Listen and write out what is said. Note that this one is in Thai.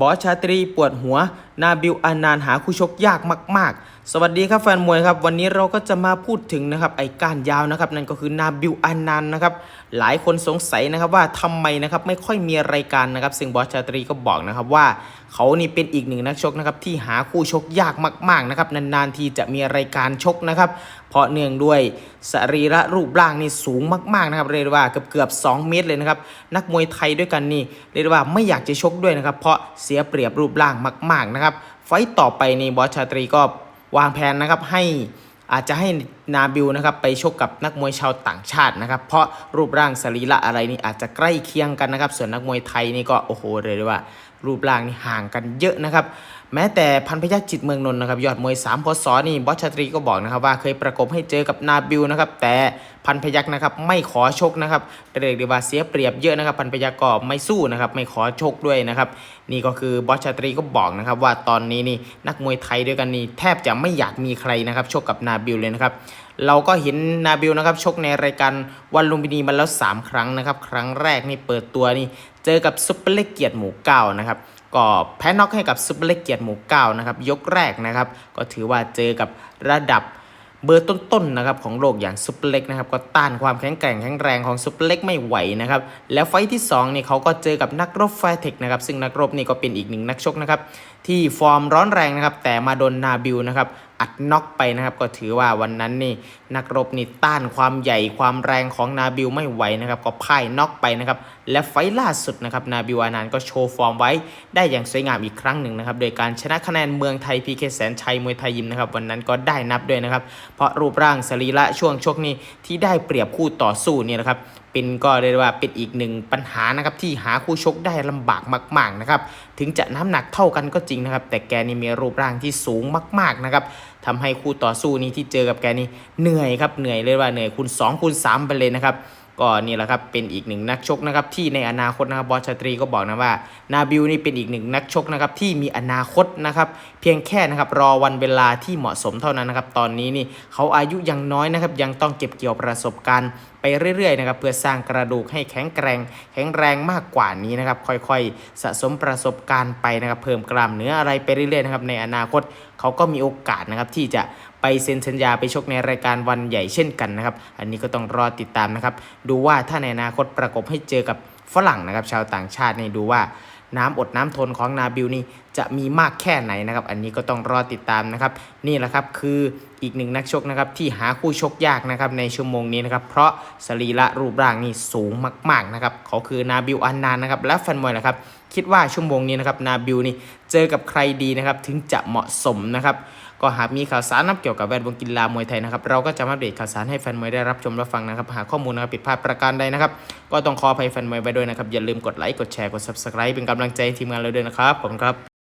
บอสชาตรีปวดหัว นาบิวอานานหาคู่ชกยากมาก ๆ สวัสดีครับแฟนมวยครับวันนี้เราก็จะมาพูดถึงนะครับไอ้ก้านยาวนะครับนั่นก็คือนาบิวอานานนะครับหลายคนสงสัยนะครับว่าทำไมนะครับไม่ค่อยมีรายการนะครับ ซึ่งบอสชาตรีก็บอกนะครับว่าเขานี่เป็นอีกหนึ่งนักชกนะครับที่หาคู่ชกยากมากๆนะครับนานๆทีจะมีรายการชกนะครับเพราะเนื่องด้วยสรีระรูปร่างนี่สูงมากๆนะครับเรียกว่าเกือบเกือบ2เมตรเลยนะครับนักมวยไทยด้วยกันนี่เรียกว่าไม่อยากจะชกด้วยนะครับเพราะเสียเปรียบรูปร่างมาก ๆนะครับไฟต์ต่อไปนี่บอสชาตรีก็ วางแผนนะครับให้อาจจะให้ นาบิวนะครับไปชกกับนักมวยชาวต่างชาตินะครับ เพราะรูปร่างสรีระอะไรนี่อาจจะใกล้เคียงกันนะครับ ส่วนนักมวยไทยนี่ก็โอ้โหเลยว่า รูปร่างนี่ห่างกันเยอะนะครับ แม้แต่พันพยัคฆ์จิตเมืองนนท์นะครับยอดมวย3พศนี่บอสชาตรีก็บอกนะครับว่าเคยประกบให้เจอกับนาบิวนะครับ แต่พันพยัคฆ์นะครับไม่ขอชกนะครับเรียกได้ว่าเสียเปรียบเยอะนะครับ พันพยัคฆ์ก็ไม่สู้นะครับไม่ขอชกด้วยนะครับ นี่ก็คือบอสชาตรีก็บอกนะครับว่าตอนนี้นี่นักมวยไทยด้วยกันนี่แทบจะไม่อยากมีใครนะครับชกกับนาบิวเลยนะครับเราก็เห็นนาบิวนะครับชกในรายการวันลุมพินีมาแล้ว 3 ครั้งนะครับ ครั้งแรกนี่เปิดตัวนี่เจอกับซุปเปอร์เล็กเกียรติหมู่เก้านะครับก็แพ้น็อกให้กับซุปเปอร์เล็กเกียรติหมู่เก้านะครับยกแรกนะครับก็ถือว่าเจอกับระดับเบอร์ต้นๆนะครับของโลกอย่างซุปเปอร์เล็กนะครับก็ต้านความแข็งแกร่งแข็งแรงของซุปเปอร์เล็กไม่ไหวนะครับแล้วไฟที่2นี่เขาก็เจอกับนักรบแฟร์เทคนะครับซึ่งนักรบนี่ก็เป็นอีกหนึ่งนักชกนะครับที่ฟอร์มร้อนแรงนะครับแต่มาโดนนาบิวนะครับ น็อกไปนะครับ ก็ถือว่าวันนั้นนี่นักรบนี่ต้านความใหญ่ความแรงของนาบิวไม่ไหวนะครับก็พ่ายน็อกไปนะครับและไฟล่าสุดนะครับนาบิวอานานก็โชว์ฟอร์มไว้ได้อย่างสวยงามอีกครั้งหนึ่งนะครับโดยการชนะคะแนนเมืองไทยพีเคแสนชัยมวยไทยยิมนะครับวันนั้นก็ได้นับด้วยนะครับเพราะรูปร่างสรีระช่วงชกนี้ที่ได้เปรียบคู่ต่อสู้เนี่ยนะครับเป็นก็เรียกว่าเป็นอีกหนึ่งปัญหานะครับที่หาคู่ชกได้ลำบากมาก ๆนะครับถึงจะน้ำหนักเท่ากันก็จริงนะครับแต่แกนี่มีรูปร่างที่สูงมากๆนะครับทำให้คู่ต่อสู้นี้ที่เจอกับแกนี่เหนื่อยื่อยครับเหนื่อยเลยว่าเหนื่อยคูณ2คูณ3ไปเลยนะครับก็นี่แหละครับเป็นอีกหนึ่งนักชกนะครับที่ในอนาคตนะครับบอสชาตรีก็บอกนะว่านาบิวนี่เป็นอีกหนึ่งนักชกนะครับที่มีอนาคตนะครับเพียงแค่นะครับรอวันเวลาที่เหมาะสมเท่านั้นนะครับตอนนี้นี่เขาอายุยังน้อยนะครับยังต้องเก็บเกี่ยวประสบการณ์ เรื่อยๆนะครับเพื่อสร้างกระดูกให้แข็งแกร่งแข็งแรงมากกว่านี้นะครับค่อยๆ สะสมประสบการณ์ไปนะครับเพิ่มกล้ามเนื้ออะไรไปเรื่อยๆนะครับในอนาคตเขาก็มีโอกาสนะครับที่จะไปเซ็นสัญญาไปชกในรายการวันใหญ่เช่นกันนะครับอันนี้ก็ต้องรอติดตามนะครับดูว่าถ้าในอนาคตประกบให้เจอกับฝรั่งนะครับชาวต่างชาตินี่ดูว่า น้ำอดน้ำทนของนาบิวนี่จะมีมากแค่ไหนนะครับ อันนี้ก็ต้องรอติดตามนะครับ นี่แหละครับคืออีกหนึ่งนักชกนะครับที่หาคู่ชกยากนะครับในชั่วโมงนี้นะครับ เพราะสรีระรูปร่างนี่สูงมาก ๆนะครับเขาคือนาบิวอันนานนะครับ และแฟนมวยนะครับ คิดว่าชั่วโมงนี้นะครับนาบิวนี่เจอกับใครดีนะครับ ถึงจะเหมาะสมนะครับ ก็หากมีข่าวสารนับเกี่ยวกับแวดวงกีฬามวยไทยนะครับเราก็จะมาอัปเดตข่าวสารให้แฟนมวยได้รับชมรับฟังนะครับหากข้อมูลนะครับผิดพลาดประการใดนะครับก็ต้องขออภัยแฟนมวยไปด้วยนะครับอย่าลืมกดไลค์กดแชร์กด subscribe เป็นกำลังใจทีมงานเราด้วยนะครับผมครับ